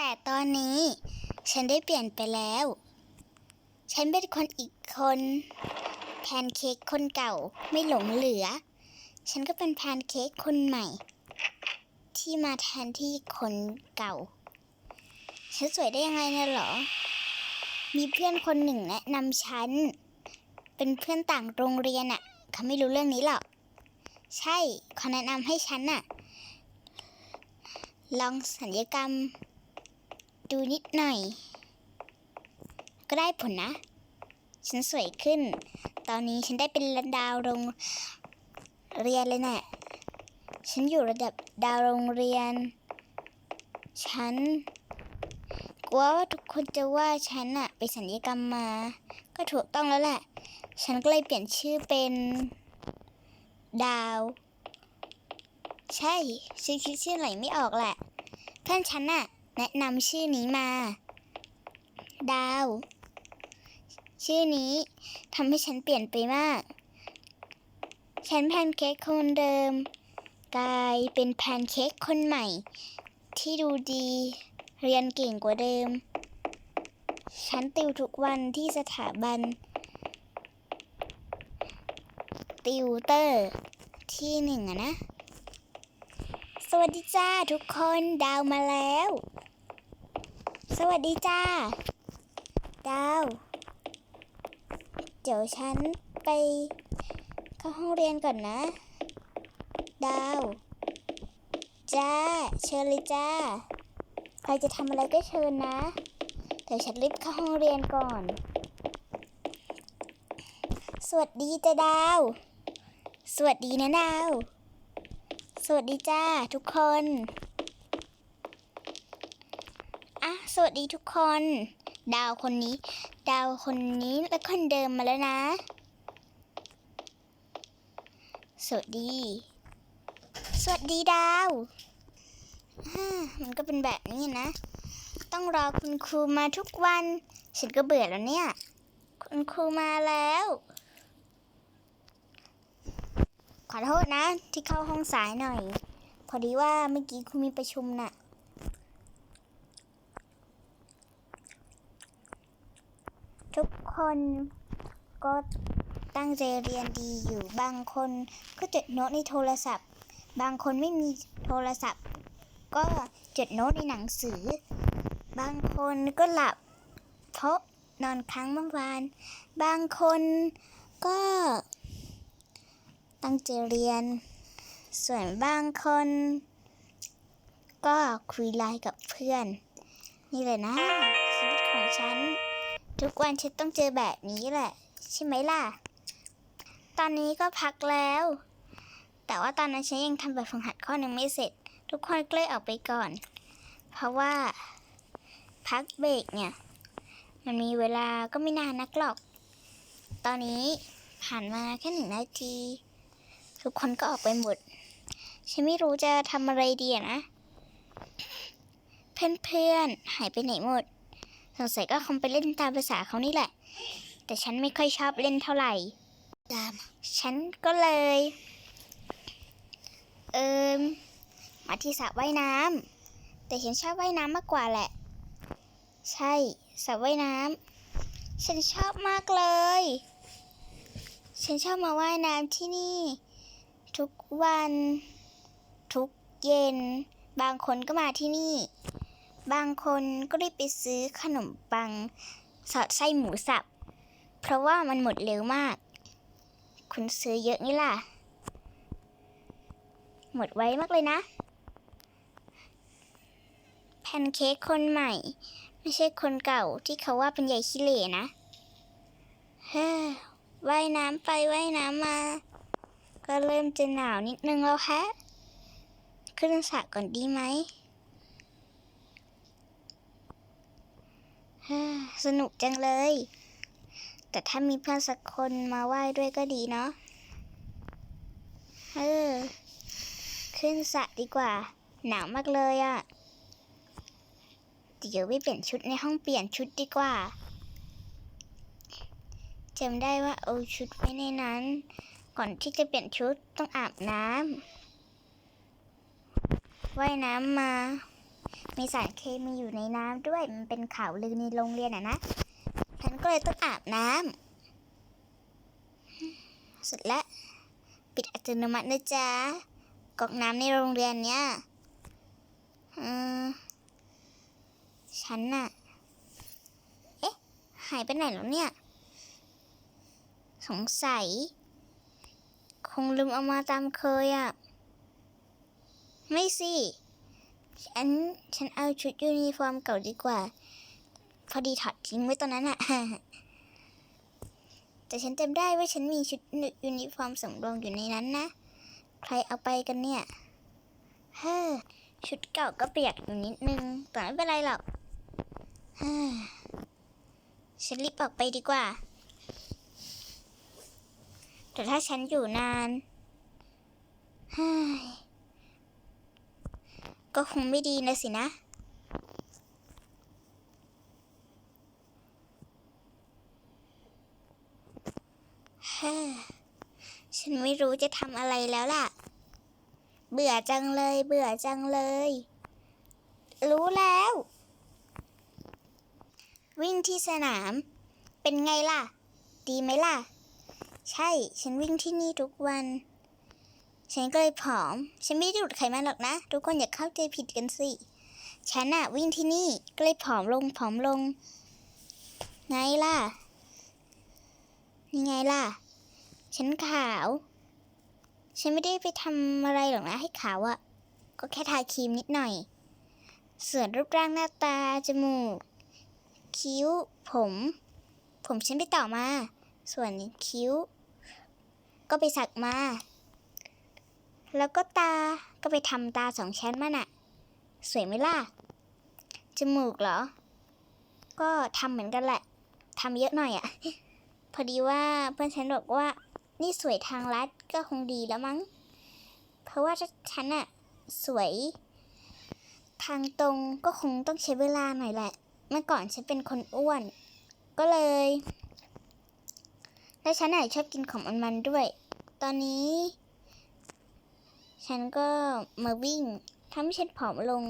แต่ตอนนี้ ฉันได้เปลี่ยนไปแล้ว ฉันเป็นคนอีกคน แพนเค้กคนเก่าไม่หลงเหลือ ฉันก็เป็นแพนเค้กคนใหม่ ที่มาแทนที่คนเก่า ฉันสวยได้ยังไงนะหรอ มีเพื่อนคนหนึ่งแนะนำฉัน เป็นเพื่อนต่างโรงเรียนอะ่ะ เขาไม่รู้เรื่องนี้หรอก ใช่เขาแนะนำให้ฉันน่ะลองสัญญกรรม ดูนิดหน่อย ก็ได้ผลนะ ฉันสวยขึ้น ตอนนี้ฉันได้เป็นดาวโรงเรียนเลยนะ่ะฉันอยู่ระดับดาวโรงเรียน ฉันกลัวว่าทุกคนจะว่าฉันอะไปสัญญกรรมมา ก็ถูกต้องแล้วแหละ ฉันก็เลยเปลี่ยนชื่อเป็น ดาว ใช่ฉันคิดชื่อไหนไม่ออกแหละเพื่อนฉันน่ะ แนะนำชื่อนี้มา ดาว ชื่อนี้ทำให้ฉันเปลี่ยนไปมาก ฉันแพนเค้กคนเดิม กลายเป็นแพนเค้กคนใหม่ ที่ดูดี เรียนเก่งกว่าเดิม ฉันติวทุกวันที่สถาบัน ติวเตอร์ที่หนึ่งอะนะ สวัสดีจ้าทุกคนดาวมาแล้ว สวัสดีจ้า ดาว เดี๋ยวฉันไปเข้าห้องเรียนก่อนนะ ดาว จ้า เชิญเลยจ้า ใครจะทำอะไรก็เชิญนะ เดี๋ยวฉันรีบเข้าห้องเรียนก่อน สวัสดีจ้าดาว สวัสดีนะดาว สวัสดีจ้าทุกคน อะสวัสดีทุกคน ดาวคนนี้ ดาวคนนี้และคนเดิมมาแล้วนะ สวัสดี สวัสดีดาวมันก็เป็นแบบนี้นะ ต้องรอคุณครูมาทุกวัน ฉันก็เบื่อแล้วเนี่ย คุณครูมาแล้ว ขอโทษนะ ที่เข้าห้องสายหน่อย พอดีว่าเมื่อกี้คุณมีประชุมน่ะก คนก็ตั้งใจเรียนดีอยู่ บางคนก็จดโน้ตในโทรศัพท์ บางคนไม่มีโทรศัพท์ ก็จดโน้ตในหนังสือ บางคนก็หลับเพราะนอนค้างเมื่อวาน บางคนก็ ตั้งใจเรียน ส่วนบางคน ก็คุยไลน์กับเพื่อน นี่เลยนะชีวิตของฉัน ทุกวันฉันต้องเจอแบบนี้แหละ ใช่ไหมล่ะ ตอนนี้ก็พักแล้ว แต่ว่าตอนนั้นฉันยังทำแบบฝึกหัดข้อหนึ่งไม่เสร็จ ทุกคนก็เลยออกไปก่อน เพราะว่า พักเบรกเนี่ย มันมีเวลาก็ไม่นานนักหรอก ตอนนี้ผ่านมาแค่หนึ่งนาที ทุกคนก็ออกไปหมด ฉันไม่รู้จะทำอะไรดีนะ เพื่อนๆหายไปไหนหมด สงสัยก็คงไปเล่นตามภาษาเขานี่แหละ แต่ฉันไม่ค่อยชอบเล่นเท่าไหร่ตามฉันก็เลย เอิมมาที่สระว่ายน้ำแต่ฉันชอบว่ายน้ำมากกว่าแหละ ใช่สระว่ายน้ำฉันชอบมากเลย ฉันชอบมาว่ายน้ำที่นี่ ทุกวัน ทุกเย็น บางคนก็มาที่นี่ บางคนก็ได้ไปซื้อขนมปัง สอดไส้หมูสับ เพราะว่ามันหมดเร็วมาก คุณซื้อเยอะนี่ล่ะ หมดไวมากเลยนะ แพนเค้กคนใหม่ ไม่ใช่คนเก่าที่เขาว่าเป็นใหญ่ขี้เหร่นะ เฮ้อว่ายน้ำไปว่ายน้ำมา ก็เริ่มจะหนาวนิดนึงแล้วฮะ ขึ้นสระก่อนดีไหมเฮ้อ สนุกจังเลย แต่ถ้ามีเพื่อนสักคนมาว่ายด้วยก็ดีเนาะ เออ ขึ้นสระดีกว่า หนาวมากเลยอะ่ะ เดี๋ยวไปเปลี่ยนชุดในห้องเปลี่ยนชุดดีกว่าจำได้ว่าเอาชุดไว้ในนั้น ก่อนที่จะเปลี่ยนชุดต้องอาบน้ำว่ายน้ำมา มีสารเคมีอยู่ในน้ำด้วย มันเป็นข่าวลือในโรงเรียนอะนะ ฉันก็เลยต้องอาบน้ำเสร็จแล้วปิดอัตโนมัตินะจ๊ะก๊อกน้ำในโรงเรียนเนี้ยอฉันน่ะ เอ๊ะ หายไปไหนแล้วเนี่ย สงสัย คงลืมเอามาตามเคยอะ่ะ ไม่สิ ฉันฉันเอาชุดยูนิฟอร์มเก่าดีกว่า พอดีถอดทิ้งไว้ตอนนั้นอะแต่ฉันจำได้ว่าฉันมีชุดยูนิฟอร์มสำรองอยู่ในนั้นนะ ใครเอาไปกันเนี่ย เฮ้อชุดเก่าก็เปียกอยู่นิดนึง แต่ไม่เป็นไรหรอกเฮ้อฉันรีบออกไปดีกว่า แต่ถ้าฉันอยู่นานเฮ้ย ก็คงไม่ดีนะสินะ เฮ้อ ฉันไม่รู้จะทำอะไรแล้วล่ะ เบื่อจังเลย เบื่อจังเลย รู้แล้ว วิ่งที่สนาม เป็นไงล่ะ ดีไหมล่ะ ใช่ ฉันวิ่งที่นี่ทุกวัน ฉันก็เลยผอม ฉันไม่ได้ดูดไขมันหรอกนะ ทุกคนอย่าเข้าใจผิดกันสิ ฉันอะวิ่งที่นี่ก็เลยผอมลงผอมลง ไงล่ะ นี่ไงล่ะ ฉันขาว ฉันไม่ได้ไปทำอะไรหรอกนะให้ขาวอะก็แค่ทาครีมนิดหน่อย ส่วนรูปร่างหน้าตา จมูก คิ้ว ผม ผมฉันไปต่อมา ส่วนคิ้ว ก็ไปสักมา แล้วก็ตาก็ไปทำตาสองชั้นมาน่ะสวยไหมล่ะ จมูกเหรอ ก็ทำเหมือนกันแหละทำเยอะหน่อยอะพอดีว่าเพื่อนฉันบอกว่า นี่สวยทางลัดก็คงดีแล้วมั้ง เพราะว่าถ้าฉันอะสวย ทางตรงก็คงต้องใช้เวลาหน่อยแหละ เมื่อก่อนฉันเป็นคนอ้วน ก็เลย และฉันอะชอบกินของมันๆด้วย ตอนนี้ ฉันก็มาวิ่งทำให้ฉันผอมลง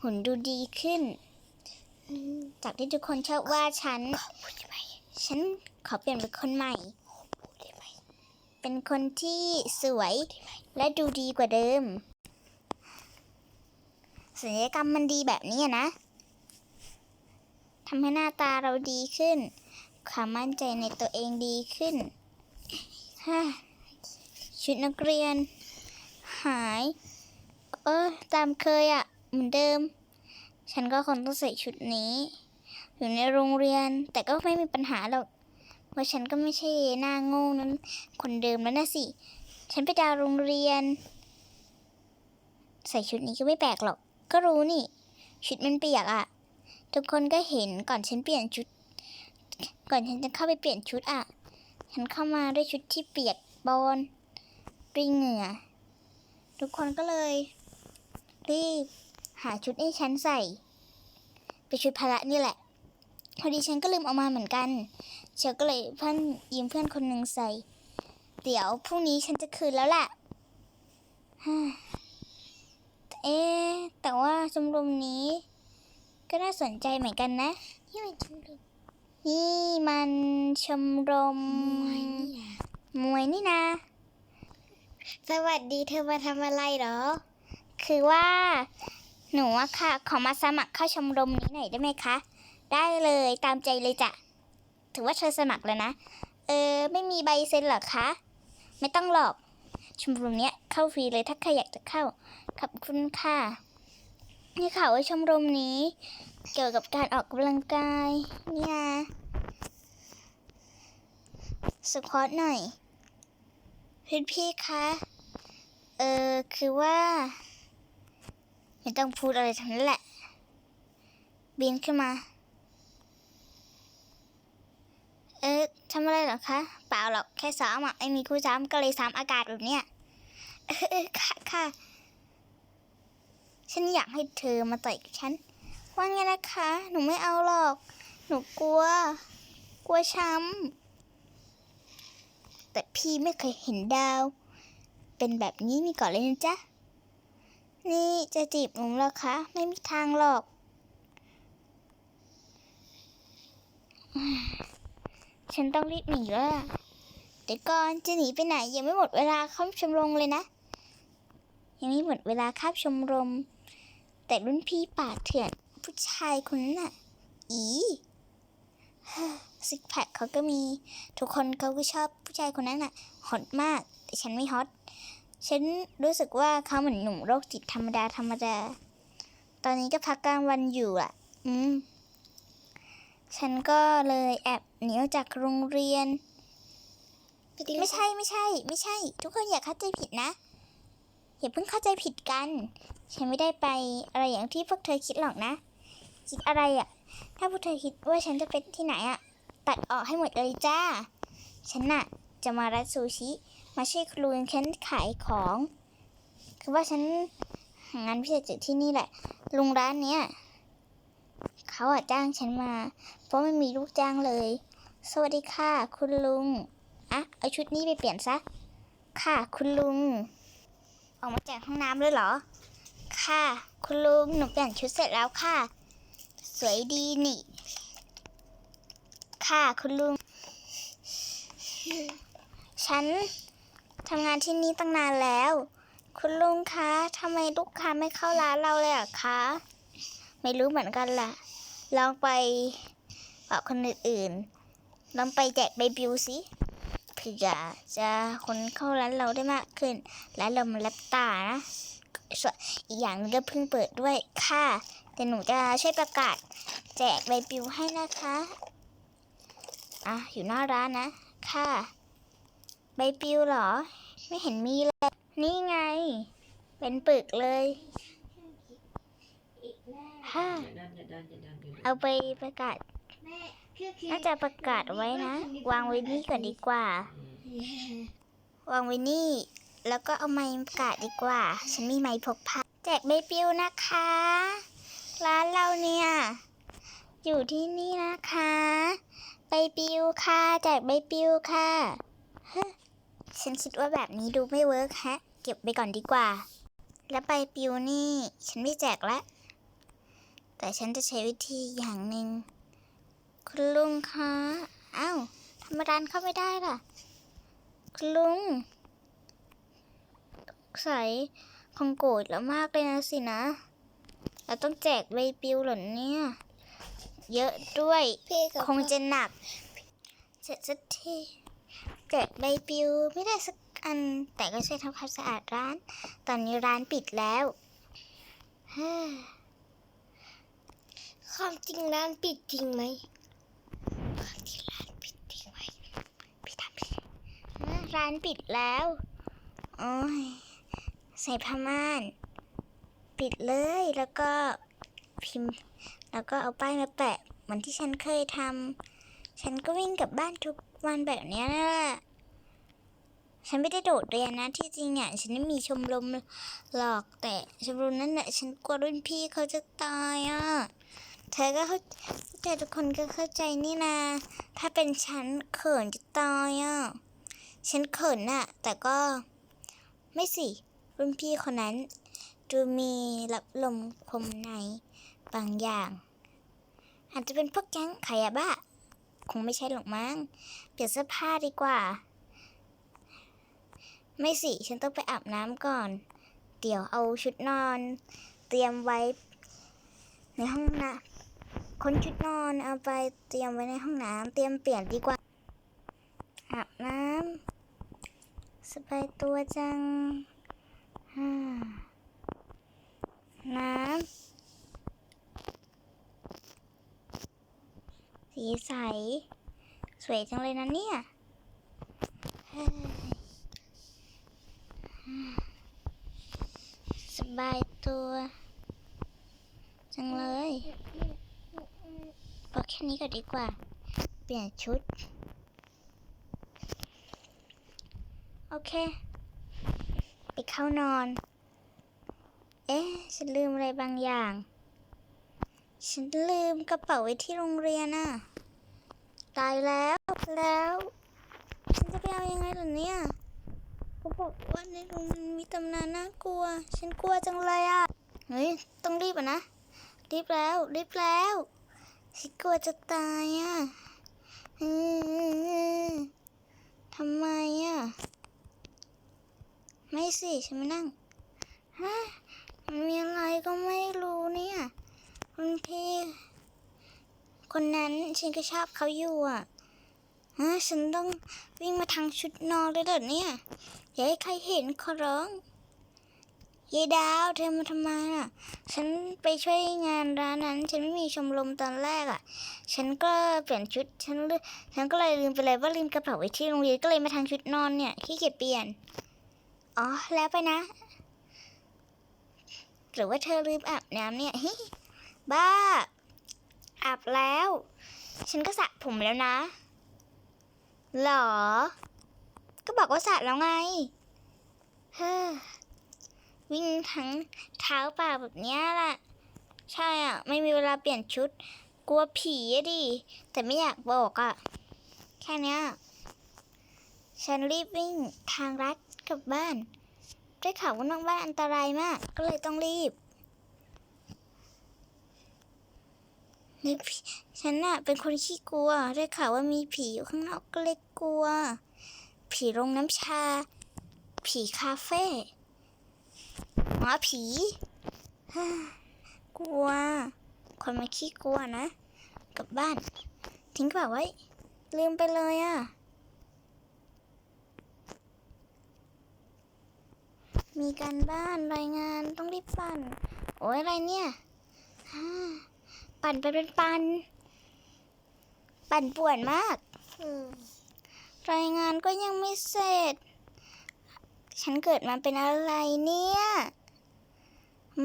หุ่นดูดีขึ้น จากที่ทุกคนชอบว่าฉัน ฉันขอเปลี่ยนเป็นคนใหม่ เป็นคนที่สวยและดูดีกว่าเดิมศัลยกรรมมันดีแบบนี้นะทำให้หน้าตาเราดีขึ้น ความมั่นใจในตัวเองดีขึ้นฮ่าชุดนักเรียน หาย เออ ตามเคยอะ่ะ เหมือนเดิม ฉันก็คงต้องใส่ชุดนี้ อยู่ในโรงเรียนแต่ก็ไม่มีปัญหาหรอกเพราะฉันก็ไม่ใช่หน้าโง่นั้น คนเดิมแล้วนะสิ ฉันไปดาวโรงเรียน ใส่ชุดนี้ก็ไม่แปลกหรอก ก็รู้นี่ ชุดมันเปียกอะ่ะ ทุกคนก็เห็นก่อนฉันเปลี่ยนชุด ก่อนฉันจะเข้าไปเปลี่ยนชุดอะ ฉันเข้ามาด้วยชุดที่เปียกบอนปรีเหงื่อ ทุกคนก็เลย รีบ หาชุดให้ฉันใส่ เป็นชุดพละนี่แหละ พอดีฉันก็ลืมเอามาเหมือนกันเชียวก็เลยเพื่อนยืมเพื่อนคนหนึ่งใส่ เดี๋ยวพรุ่งนี้ฉันจะคืนแล้วแหละฮ่าเอ๊ะแต่ว่าชมรมนี้ ก็น่าสนใจเหมือนกันนะที่มันชมรมนี่มันชมรมมวยนี่นะมวยนี่นะ สวัสดีเธอมาทำอะไรหรอ คือว่า หนูอะค่ะ ขอมาสมัครเข้าชมรมนี้หน่อยได้ไหมคะ ได้เลยตามใจเลยจ้ะ ถือว่าเธอสมัครแล้วนะ เออ ไม่มีใบเซ็นหรอคะ ไม่ต้องหรอก ชมรมเนี้ยเข้าฟรีเลยถ้าใครอยากจะเข้า ขอบคุณค่ะนี่ข่าวว่าชมรมนี้ เกี่ยวกับการออกกำลังกาย เนี่ยสควอตหน่อย พี่พี่ๆคะ เออคือว่าไม่ต้องพูดอะไรทั้งนั้นแหละ บินขึ้นมา เออทำอะไรหรอคะ เปล่าหรอก แค่ซ้อมอะ ไม่มีครูซ้ำก็เลยซ้ำอากาศแบบเนี้ยเออค่ะค่ะ ฉันอยากให้เธอมาต่อยกับฉัน ว่าไงนะคะ หนูไม่เอาหรอก หนูกลัว กลัวช้ำ แต่พี่ไม่เคยเห็นดาว เป็นแบบนี้มีก่อนเลยนะจ๊ะ นี่จะจีบหนูเหรอคะ ไม่มีทางหรอก ฉันต้องรีบหนีแล้วล่ะเดี๋ยวก่อนจะหนีไปไหนยังไม่หมดเวลาเข้าชมรมเลยนะ ยังไม่หมดเวลาเข้าชมรม แต่รุ่นพี่ป่าเถื่อนผู้ชายคนนั้นน่ะ อี ซิกแพคเขาก็มี ทุกคนเขาก็ชอบผู้ชายคนนั้นน่ะฮอตมาก แต่ฉันไม่ฮอต ฉันรู้สึกว่าเขาเหมือนหนุ่มโรคจิตธรรมดาธรรมดา ตอนนี้ก็พักกลางวันอยู่อะอืม ฉันก็เลยแอบหนีออกจากโรงเรียน ไม่ใช่ไม่ใช่ ไม่ใช่ ทุกคนอย่าเข้าใจผิดนะ อย่าเพิ่งเข้าใจผิดกัน ฉันไม่ได้ไปอะไรอย่างที่พวกเธอคิดหรอกนะ คิดอะไรอะ่ะ ถ้าพวกเธอคิดว่าฉันจะเป็นที่ไหนอะ่ะ ตัดออกให้หมดเลยจ้า ฉันน่ะจะมาร้านซูชิ มาช่วยครูเค้นขายของ คือว่าฉันงานพิเศษจากที่นี่แหละ ลุงร้านเนี้ยเขาอะจ้างฉันมา เพราะไม่มีลูกจ้างเลย สวัสดีค่ะ คุณลุง อะ เอาชุดนี้ไปเปลี่ยนซะ ค่ะคุณลุง ออกมาจากห้องน้ำเลยเหรอ ค่ะ คุณลุงหนูเปลี่ยนชุดเสร็จแล้วค่ะ สวยดีนี่ ค่ะ คุณลุง ฉันทำงานที่นี่ตั้งนานแล้ว คุณลุงคะทำไมลูกค้าไม่เข้าร้านเราเลยอะคะ ไม่รู้เหมือนกันล่ะ ลองไปบอกคนอื่นๆลองไปแจกใบปลิวสิเผื่อจะคนเข้าร้านเราได้มากขึ้น ร้านเรามันรับตานะส่วนอีกอย่างหนึงก็เพิ่งเปิดด้วยค่ะ แต่หนูจะช่วยประกาศแจกใบปลิวให้นะคะ อะอยู่หน้าร้านนะ ค่ะ ใบปลิวเหรอ ไม่เห็นมีเลย นี่ไง เป็นปึกเลยฮ่าเอาไปประกาศ น่าจะประกาศไว้นะ วางไว้นี่ก่อนดีกว่า วางไว้นี่ แล้วก็เอาไม้ประกาศดีกว่า ฉันมีไม้พกพาแจกใบปลิวนะคะ ร้านเราเนี่ย อยู่ที่นี่นะคะ บปลิวค่ะ แจกใบปลิวค่ะฮะฉันคิดว่าแบบนี้ดูไม่เวิร์กฮะ เก็บไปก่อนดีกว่า แล้วใบปลิวนี่ ฉันไม่แจกละ แต่ฉันจะใช้วิธีอย่างหนึ่งคุณลุงคะอ้าวทำไมร้านเข้าไม่ได้ล่ะ คุณลุงใส่คงโกรธแล้วมากเลยนะสินะ เราต้องแจกใบปลิวเหรอเนี่ย เยอะด้วยพี่กับคงจะหนักเสร็จสักทีแจกใบปลิวไม่ได้สักอัน แต่ก็ช่วยทำความสะอาดร้าน ตอนนี้ร้านปิดแล้วเฮ้อความจริงร้านปิดจริงไหมความจริงร้านปิดจริงไหมพี่ทำพี่ร้านปิดแล้วโอ้ยใส่ผ้าม่าน ปิดเลยแล้วก็ พิมพ์ แล้วก็เอาป้ายมาแปะเหมือนที่ฉันเคยทำฉันก็วิ่งกลับบ้านทุกวันแบบนี้นั่นแหละฉันไม่ได้โดดเรียนนะที่จริงอะฉันไม่มีชมรมหรอกแต่ชมรมนั้นแหละฉันกลัวรุ่นพี่เขาจะตายอะเธอก็เข้าแต่ทุกคนก็เข้าใจนี่นะถ้าเป็นฉันเขินจะตายอะฉันเขินน่ะ แต่ก็ไม่สิรุ่นพี่คนนั้นดูมีรับลมคมใน บางอย่าง อาจจะเป็นพวกแก๊งขายยาบ้า คงไม่ใช่หรอกมั้ง เปลี่ยนเสื้อผ้าดีกว่า ไม่สิ ฉันต้องไปอาบน้ำก่อน เดี๋ยวเอาชุดนอน เตรียมไว้ ในห้องน้ำคนชุดนอนเอาไปเตรียมไว้ในห้องน้ำเตรียมเปลี่ยนดีกว่า อาบน้ำสบายตัวจัง น้ำ สีใส สวยจังเลยนะเนี่ยสบายตัว จังเลยพอแค่นี้ก็ดีกว่า เปลี่ยนชุด โอเค ไปเข้านอน เอ๊ะ ฉันลืมอะไรบางอย่าง ฉันลืมกระเป๋าไว้ที่โรงเรียนน่ะ ตายแล้ว แล้ว ฉันจะไปเอายังไงล่ะเนี่ยก็บอกว่าในโรงมันมีตำนานน่ากลัว ฉันกลัวจังเลยอะ เฮ้ย ต้องรีบอะนะ รีบแล้ว รีบแล้ว ฉันกลัวจะตายอะอทำไมอะ ไม่สิ ฉันไม่นั่ง ฮะ มันมีอะไรก็ไม่รู้เนี่ย คุณพี่ คนนั้นฉันก็ชอบเขาอยู่อะฮะฉันต้องวิ่งมาทางชุดนอนเลยเหรอเนี่ยอย่าให้ใครเห็นขอร้องยายดาวเธอมาทำไมอะ ฉันไปช่วยงานร้านนั้น ฉันไม่มีชมรมตอนแรกอะ ฉันก็เปลี่ยนชุด ฉันลืฉันก็เลยลืมไปเลยว่าลืมกระเป๋าไว้ที่โรงเรียนก็เลยมาทางชุดนอนเนี่ยขี้เกียจเปลี่ยน อ๋อแล้วไปนะ หรือว่าเธอลืมอาบน้ำเนี่ย บ้า อาบแล้ว ฉันก็สระผมแล้วนะ หรอ ก็บอกว่าสระแล้วไง เฮ้อ วิ่งทั้งเท้าเปล่าแบบเนี้ยแหละ ใช่อะ ไม่มีเวลาเปลี่ยนชุด กลัวผีอะดิ แต่ไม่อยากบอกอะ แค่เนี้ยฉันรีบวิ่งทางรัดกลับบ้าน ได้ข่าวว่านอกบ้านอันตรายมาก ก็เลยต้องรีบ นี่พี่ฉันน่ะเป็นคนขี้กลัว ได้ข่าวว่ามีผีอยู่ข้างนอกก็เลยกลัว ผีโรงน้ำชา ผีคาเฟ่หมาผีฮ่ากลัว คนมาขี้กลัวนะ กลับบ้าน ทิ้งกระเป๋าไว้ ลืมไปเลยอะ มีการบ้านรายงานต้องรีบปั่น โอ้ยอะไรเนี่ยฮ่า ปั่นไปเป็นปัน ปั่นป่วนมากอืมรายงานก็ยังไม่เสร็จ ฉันเกิดมาเป็นอะไรเนี่ย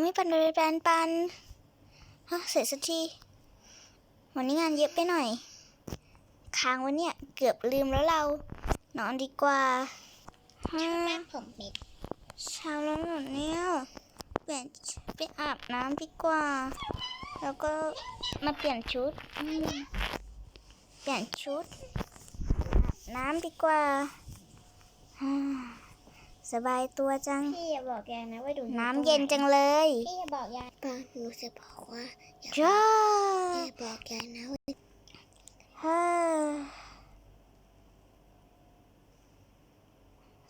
ไม่ปันไปเป็นปันฮะเสร็จสักที วันนี้งานเยอะไปหน่อย ค้างวันเนี่ยเกือบลืมแล้วเรา นอนดีกว่าฮ่าแม่ผมปิดเช้าแล้วเหรอเนี่ยเปลี่ยนไปอาบน้ำดีกว่า แล้วก็มาเปลี่ยนชุดอืมเปลี่ยนชุดอาบน้ำดีกว่าฮ่า สบายตัวจัง พี่อย่าบอกยายนะว่าดูน้ำเย็นจังเลย พี่อย่าบอกยายป้าหนูจะบอกว่าอย่าจ้าอย่าบอกยายนะว่าฮ่า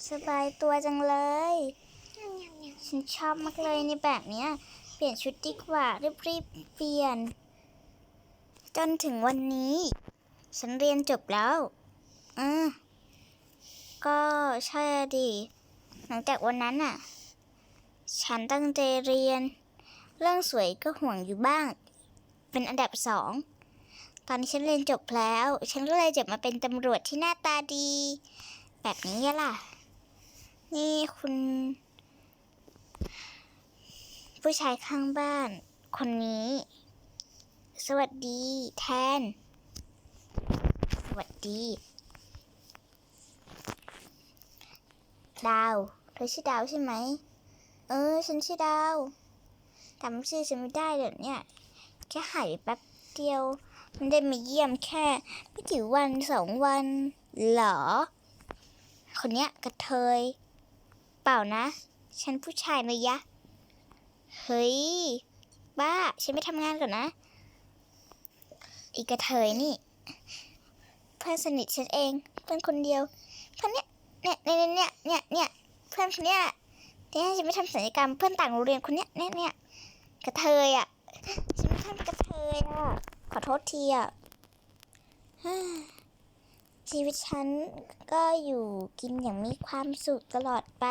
สบายตัวจังเลย ฉันชอบมากเลยในแบบเนี้ย เปลี่ยนชุดดีกว่ารีบๆเปลี่ยน จนถึงวันนี้ ฉันเรียนจบแล้วอืมก็ใช่ดิ หลังจากวันนั้นอะ ฉันตั้งใจเรียน เรื่องสวยก็ห่วงอยู่บ้าง เป็นอันดับสอง ตอนนี้ฉันเรียนจบแล้ว ฉันก็เลยจะมาเป็นตำรวจที่หน้าตาดี แบบนี้ล่ะ นี่คุณ ผู้ชายข้างบ้าน คนนี้ สวัสดีแทน สวัสดีดาวเธอชื่อดาวใช่ไหม เออ ฉันชื่อดาวจำชื่อฉันไม่ได้เดี๋ยวเนี่ยแค่หายไปแป๊บเดียว มันได้มาเยี่ยมแค่ ไม่กี่วันสองวันหรอ คนเนี้ยกระเทย เปล่านะ ฉันผู้ชายนะยะ เฮ้ย บ้า ฉันไม่ทำงานก่อนนะ อีกกระเทยนี่ เพื่อนสนิทฉันเอง เพื่อนคนเดียว เพื่อนเนี้ยเนี่ยเนี่ยเนี่ยเนี่ยเนี่ยเพื่อนคนเนี้ยที่ให้ฉันไม่ทำศัลยกรรมเพื่อนต่างโรงเรียนคนเนี้ยเนี่ยเนี่ยกระเทยอะ ฉันไม่ทำกระเทยอะ ขอโทษทีอะชีวิตฉันก็อยู่กินอย่างมีความสุขตลอดไป